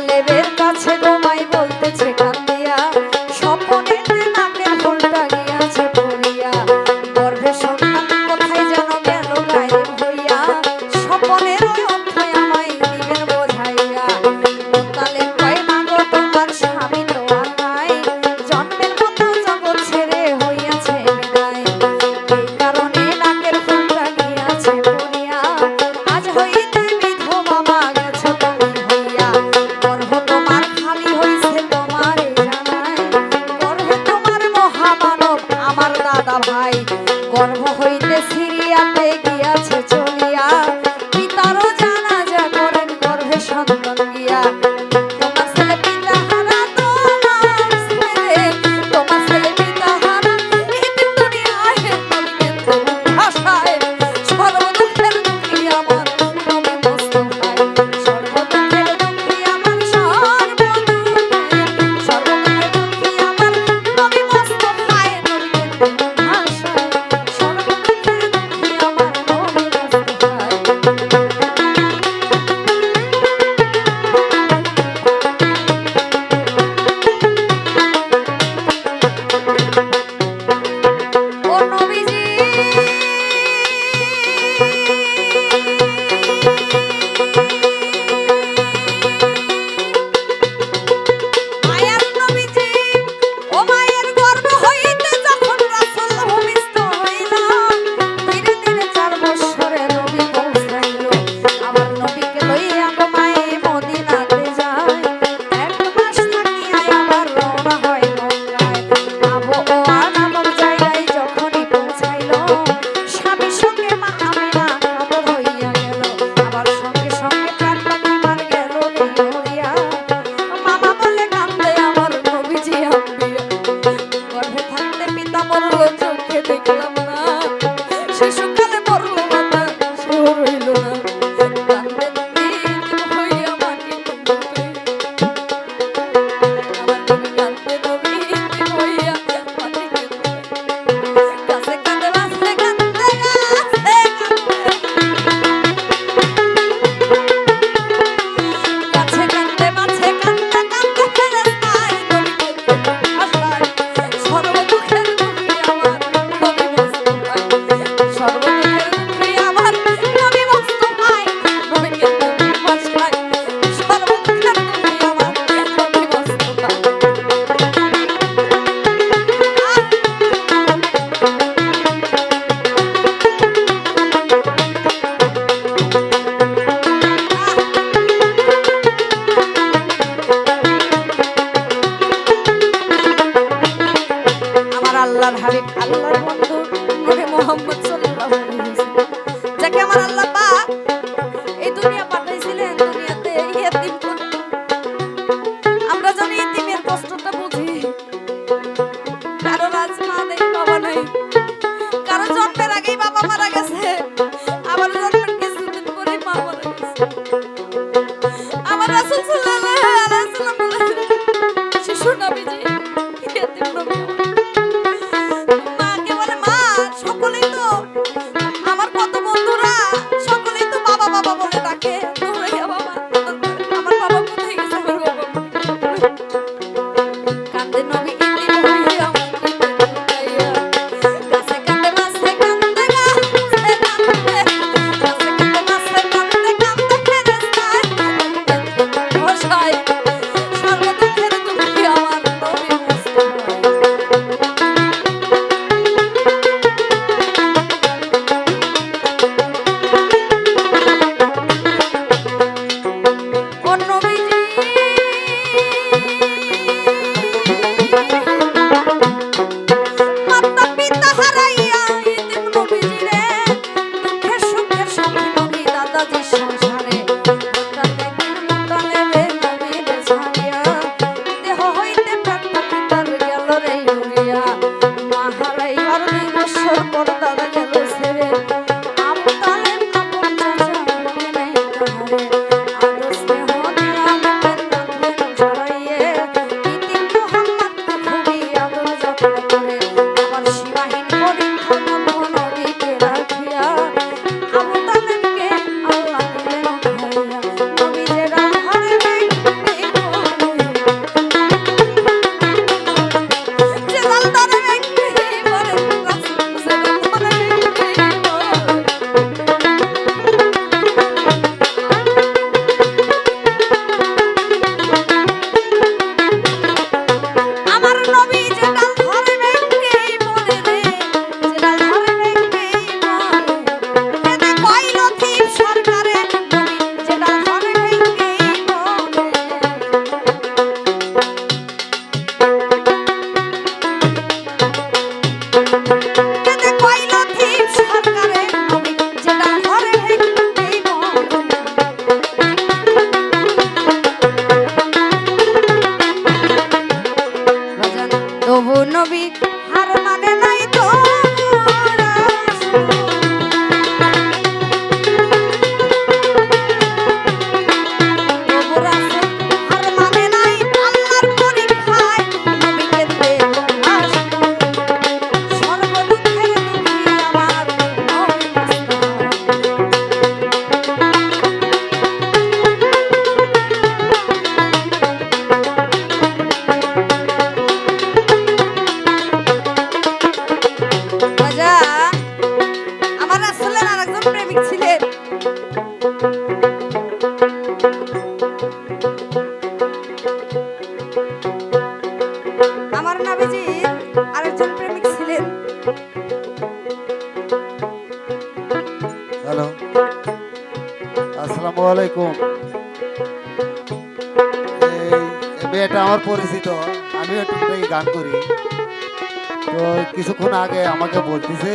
dale, নবী আসসালামু আলাইকুম। এই মেয়েটা আমার পরিচিত। আমিও টুকটাক গান করি। তো কিছুক্ষণ আগে আমাকে বলতেছে,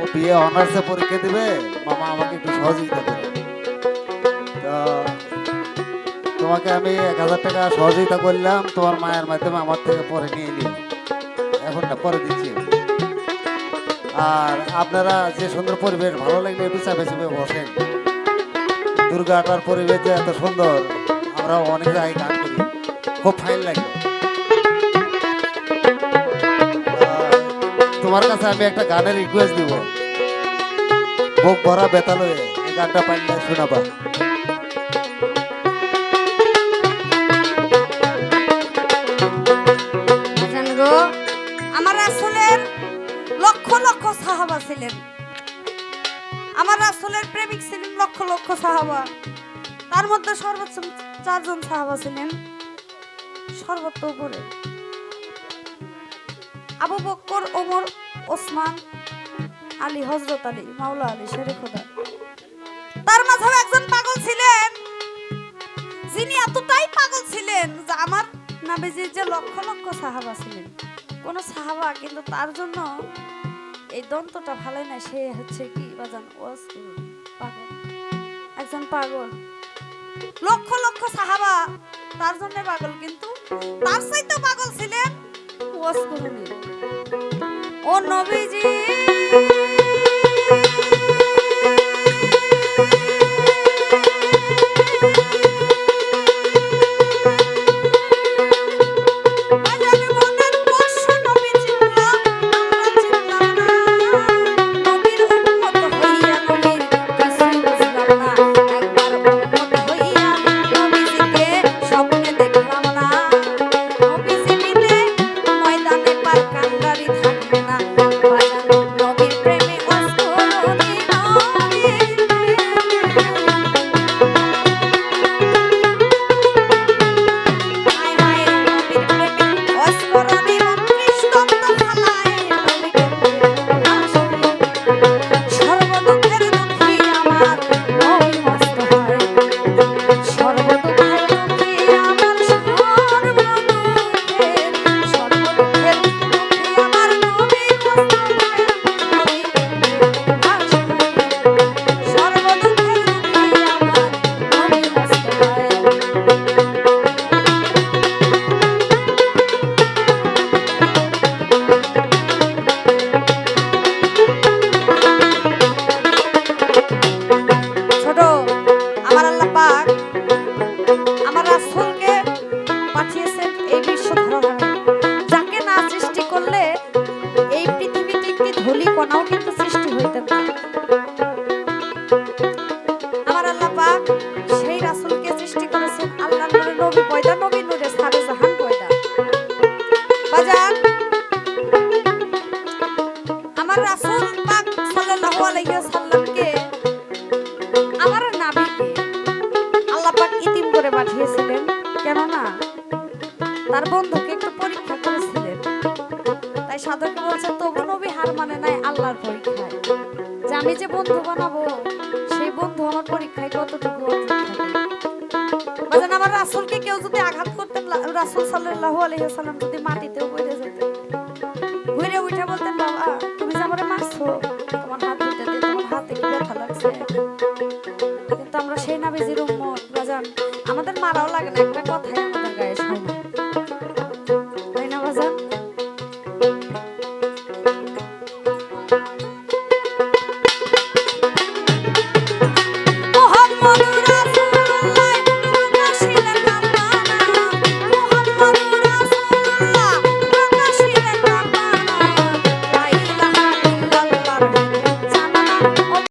ও বিয়ে অনার্সে পরীক্ষা দিবে, মামা আমাকে একটু সহযোগিতা করে তো তোমাকে আমি এক হাজার টাকা সহযোগিতা করলাম, তোমার মায়ের মাধ্যমে আমার থেকে পরে নিয়ে নিও। এখন না, পরে দিচ্ছি আর আপনারা যে সুন্দর পরিবেশ, ভালো লাগলে একটু চাপে চাপে বসেন। দুর্গাটার পরিবেশ যে এত সুন্দর আমরা অনেক জায়গায় গান করি। খুব ফাইন লাগে। তোমার কাছে আমি একটা গানের রিকোয়েস্ট দিব। বুক ভরা বেতালয়ে এই গানটা পাইলে শোনাবা। সাহাবা ছিলেন। আমার রাসূলের প্রেমিক ছিলেন লক্ষ লক্ষ সাহাবা। তার মধ্যে সর্বোচ্চ চারজন সাহাবা ছিলেন। সর্বোচ্চ উপরে। আবু বক্কর, ওমর, ওসমান, আলী হজরত আলী, মাওলা আলী, শেরে খোদা। তার মাঝেও একজন পাগল ছিলেন। যিনি এতটাই পাগল ছিলেন যে আমার নাবিজির যে লক্ষ লক্ষ সাহাবা ছিলেন। কোন সাহাবা কিন্তু তার জন্য এই দন্তটা ভালো না, সে হচ্ছে কি বাজান পাগল। একজন পাগল। লক্ষ লক্ষ সাহাবা তার জন্য পাগল, কিন্তু তার চাইতে পাগল ছিলেন ওয়াজ ও নবীজি! বানাবো। সেই বন্ধু আমার পরীক্ষায় কতটুকু আমার রাসূলকে কেউ যদি আঘাত করতেন রাসূল ওয়াসাল্লাম যদি ঘুরে উঠে বলতেন, বাবা, তুমি যে আমারে মারছো, তোমার হাত দিয়ে তোমার হাতে কি ব্যথা লাগছে? কিন্তু আমরা সেই উম্মত, বাজান, আমাদের মারাও লাগে না, একটা কথাই